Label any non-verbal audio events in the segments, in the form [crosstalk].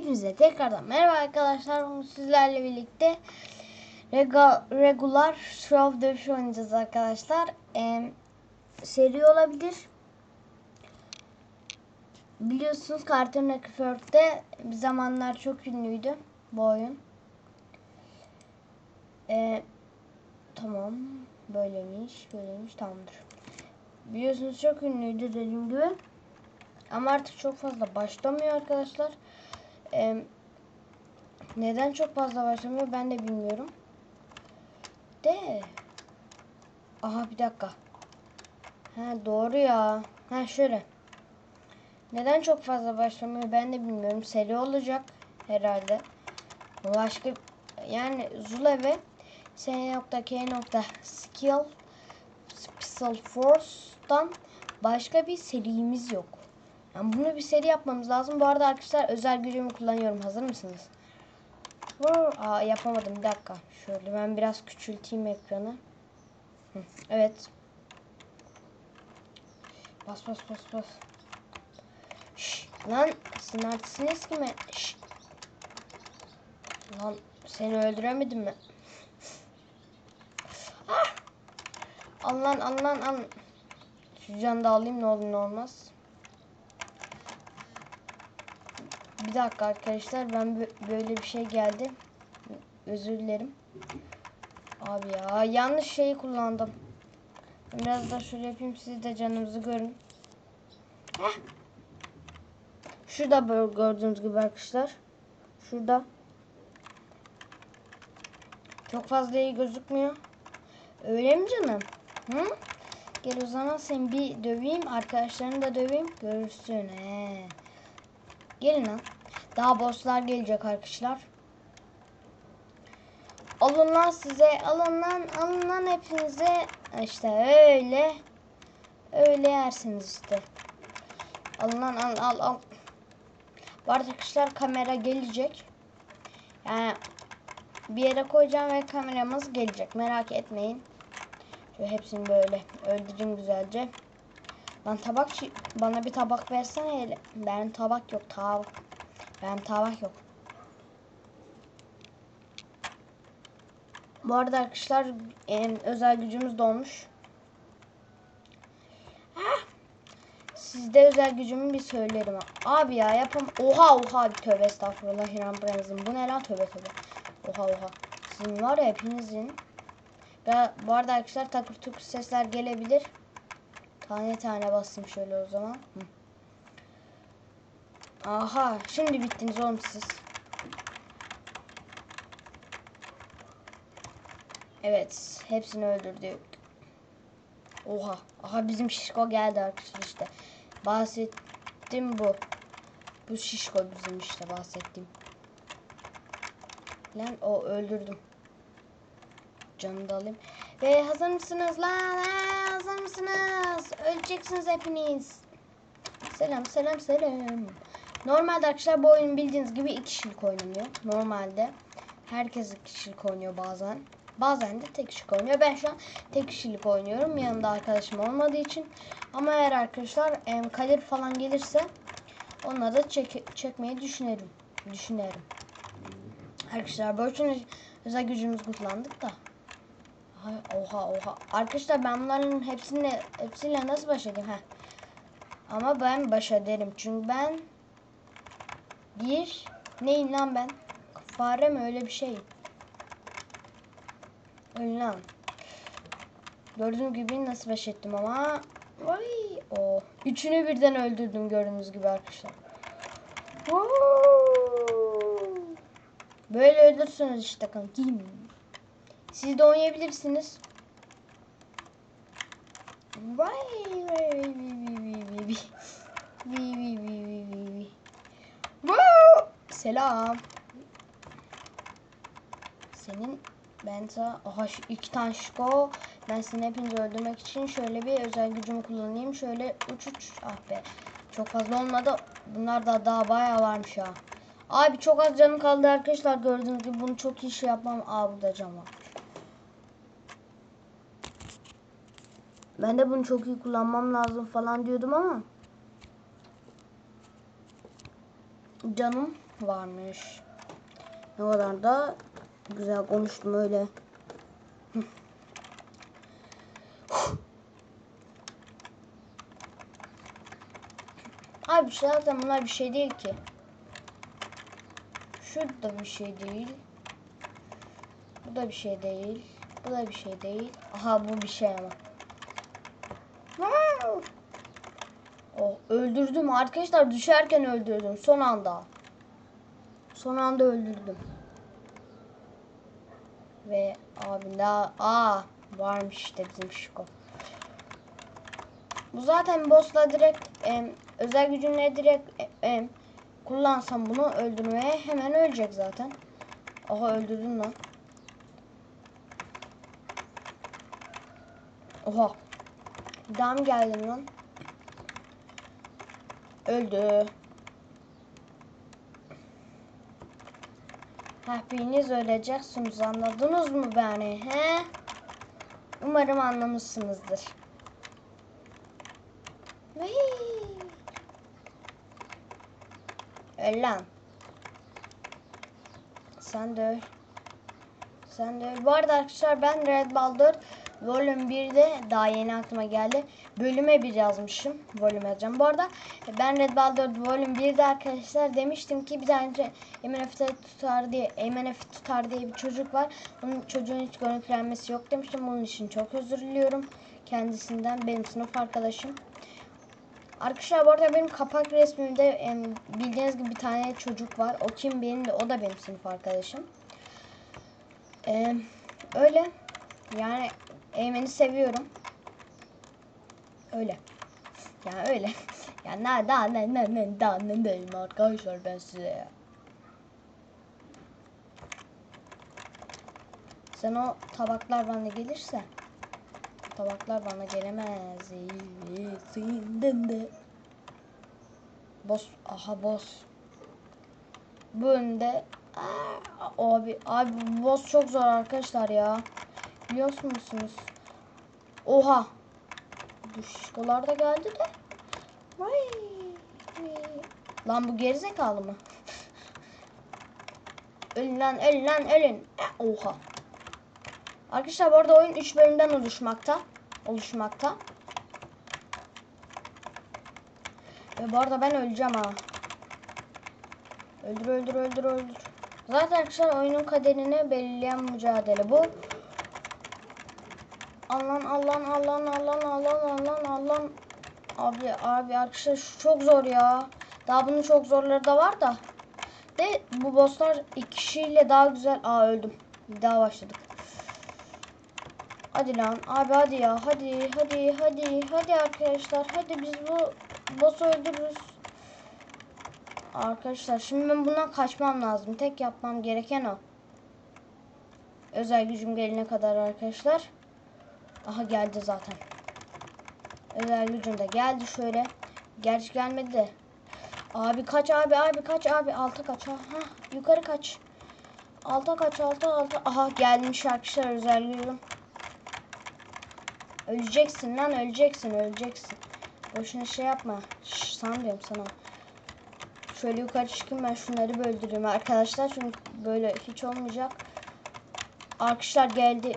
Hepinize tekrardan merhaba arkadaşlar. Bugün sizlerle birlikte regular Shroud dövüşü oynayacağız arkadaşlar. Ee, seri olabilir. Biliyorsunuz Cartoon Network'te bir zamanlar çok ünlüydü bu oyun. Ee, tamam. Böyleymiş, böyleymiş. Tamamdır. Biliyorsunuz çok ünlüydü dediğim gibi. Ama artık çok fazla başlamıyor arkadaşlar. Ee, neden çok fazla başlamıyor ben de bilmiyorum. De. Aha bir dakika. Ha doğru ya. Ha şöyle. Neden çok fazla başlamıyor ben de bilmiyorum. Seri olacak herhalde. Başka yani Zula ve S.K.Skill Special Force'dan başka bir serimiz yok. Yani bunu bir seri yapmamız lazım. Bu arada arkadaşlar özel gücümü kullanıyorum. Hazır mısınız? Aa yapamadım. Bir dakika. Şöyle ben biraz küçülteyim ekranı. Evet. Bas bas bas bas. Şş, lan sizin artistiniz mi? Şş. Lan seni öldüremedim mi? Ah! Al lan al lan al. Şu canı da alayım ne olur ne olmaz. Bir dakika arkadaşlar ben bö- böyle bir şey geldi. Özür dilerim. Abi ya yanlış şeyi kullandım. Biraz da şöyle yapayım siz de canımızı görün. Şurada böyle gördüğünüz gibi arkadaşlar. Şurada. Çok fazla iyi gözükmüyor. Öyle mi canım? Hı? Gel o zaman seni bir döveyim. Arkadaşlarını da döveyim. Görürsün. He. Gelin lan. Daha bosslar gelecek arkadaşlar. Alın lan size. Alın lan. Alın lan hepinize. İşte öyle. Öyle yersiniz işte. Alın lan al al al. Bu arkadaşlar kamera gelecek. Yani bir yere koyacağım ve kameramız gelecek. Merak etmeyin. Şöyle hepsini böyle öldüreyim güzelce. Lan tabak bana bir tabak versene hele. Ben tabak yok tabak. Ben tabak yok. Bu arada arkadaşlar em, özel gücümüz dolmuş. Ah! Sizde özel gücümü bir söylerim. Abi ya yapam. Oha oha tövbe estağfurullah inanmıyorum. Bu ne lan tövbe tövbe. Oha oha. Sizin var ya hepinizin. Ben, bu arada arkadaşlar takır tukur sesler gelebilir. Tane tane bastım şöyle o zaman. Hı. Aha şimdi bittiniz oğlum siz. Evet hepsini öldürdük. Oha. Aha bizim şişko geldi arkadaşlar işte. Bahsettim bu. Bu şişko bizim işte bahsettiğim. Lan o öldürdüm. Canını da alayım. Ve hazır mısınız lan? Ha, hazır mısınız? Öleceksiniz hepiniz. Selam selam selam. Normalde arkadaşlar bu oyun bildiğiniz gibi iki kişilik oynanıyor. Normalde herkes iki kişilik oynuyor bazen. Bazen de tek kişilik oynuyor. Ben şu an tek kişilik oynuyorum. Yanında arkadaşım olmadığı için. Ama eğer arkadaşlar em, Kadir falan gelirse onları da çek çekmeyi düşünerim. Düşünerim. Arkadaşlar bu için özel gücümüz kullandık da. Ay, oha oha. Arkadaşlar ben bunların hepsini hepsiyle nasıl baş edeyim? Heh. Ama ben baş ederim. Çünkü ben bir neyim lan ben? Fare mi öyle bir şey? Öyle lan. Gördüğünüz gibi nasıl baş ettim ama. Vay. O. Üçünü birden öldürdüm gördüğünüz gibi arkadaşlar. Böyle ölürsünüz işte kankim. Siz de oynayabilirsiniz. Vay vay vay vay vay vay vay. Vay vay vay vay! Selam. Senin ben sana iki tane şiko. Ben seni hepinizi öldürmek için şöyle bir özel gücümü kullanayım. Şöyle uç uç. Ah be. Çok fazla olmadı. Bunlar da daha bayağı varmış ya. Abi çok az canım kaldı arkadaşlar. Gördüğünüz gibi bunu çok iyi şey yapmam. Aa burada cam var. Ben de bunu çok iyi kullanmam lazım falan diyordum ama canım varmış. Ne kadar da güzel konuştum öyle. [laughs] Abi zaten bunlar bir şey değil ki. Şu da bir şey değil. Bu da bir şey değil. Bu da bir şey değil. Aha bu bir şey ama. Oh, öldürdüm arkadaşlar düşerken öldürdüm son anda. Son anda öldürdüm. Ve abi daha aa varmış işte bizim Şiko. Bu zaten boss'la direkt em, özel gücünle direkt e, kullansam bunu öldürmeye hemen ölecek zaten. Aha öldürdüm lan. Oha. Mı geldin lan? Öldü. Hepiniz öleceksiniz anladınız mı beni he? Umarım anlamışsınızdır. Öl lan. Sen de öl. Sen de öl. Bu arada arkadaşlar ben Red Ball 4 Volume 1'de daha yeni aklıma geldi. Bölüme bir yazmışım. Volume yazacağım. Bu arada ben Red Ball 4 Volume 1'de arkadaşlar demiştim ki bir tane Efe tutar diye Efe tutar diye bir çocuk var. Onun çocuğun hiç görüntülenmesi yok demiştim. Bunun için çok özür diliyorum. Kendisinden benim sınıf arkadaşım. Arkadaşlar bu arada benim kapak resmimde bildiğiniz gibi bir tane çocuk var. O kim benim de o da benim sınıf arkadaşım. Em, öyle. Yani Eymen'i seviyorum. Öyle. Yani öyle. [laughs] Yani daha ne ne ne daha ne diyeyim arkadaşlar ben size ya. Sen o tabaklar bana gelirse tabaklar bana gelemez. İyisinden de. Boss. Aha boss. Bu önde. Abi, abi boss çok zor arkadaşlar ya. Biliyor musunuz? Oha. Bu şişkolar da geldi de. Vay. Lan bu gerizekalı mı? [laughs] ölün lan ölün lan ölün. Oha. Arkadaşlar bu arada oyun 3 bölümden oluşmakta. Oluşmakta. Ve bu arada ben öleceğim ha. Öldür öldür öldür öldür. Zaten arkadaşlar oyunun kaderini belirleyen mücadele bu. Allah'ın Allah'ın Allah'ın Allah'ın Allah'ın Allah'ın Allah'ın Abi abi arkadaşlar şu çok zor ya. Daha bunun çok zorları da var da. De bu bosslar iki kişiyle daha güzel. Aa öldüm. Bir daha başladık. Hadi lan abi hadi ya hadi hadi hadi hadi arkadaşlar hadi biz bu boss'u öldürürüz. Arkadaşlar şimdi ben bundan kaçmam lazım. Tek yapmam gereken o. Özel gücüm gelene kadar arkadaşlar. Aha geldi zaten. Özel gücüm de geldi şöyle. Gerçi gelmedi de. Abi kaç abi abi kaç abi. Alta kaç. Ha, yukarı kaç. Alta kaç alta alta. Aha gelmiş arkadaşlar özel gücüm. Öleceksin lan öleceksin öleceksin. Boşuna şey yapma. Şş, sana diyorum sana. Şöyle yukarı çıkayım ben şunları böldüreyim arkadaşlar. Çünkü böyle hiç olmayacak. Arkadaşlar geldi.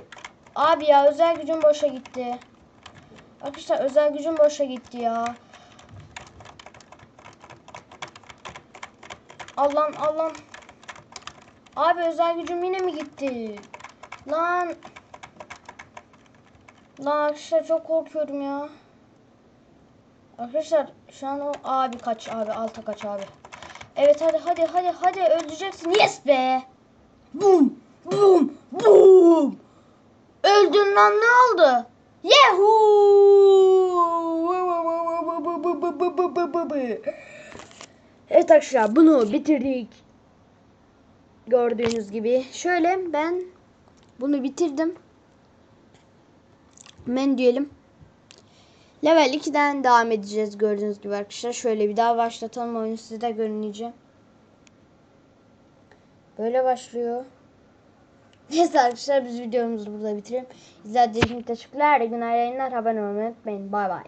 Abi ya özel gücüm boşa gitti. Arkadaşlar özel gücüm boşa gitti ya. Allah'ım Allah'ım. Abi özel gücüm yine mi gitti? Lan. Lan arkadaşlar çok korkuyorum ya. Arkadaşlar şu an o abi kaç abi alta kaç abi. Evet hadi hadi hadi hadi öldüreceksin. Yes be. Boom boom. Öldün lan ne oldu? Yahoo! Evet arkadaşlar bunu bitirdik. Gördüğünüz gibi. Şöyle ben bunu bitirdim. Men diyelim. Level 2'den devam edeceğiz gördüğünüz gibi arkadaşlar. Şöyle bir daha başlatalım oyunu size de görüneceğim. Böyle başlıyor. Neyse arkadaşlar biz videomuzu burada bitirelim. İzlediğiniz için teşekkürler. İyi günler yayınlar. Abone olmayı unutmayın. Bay bay.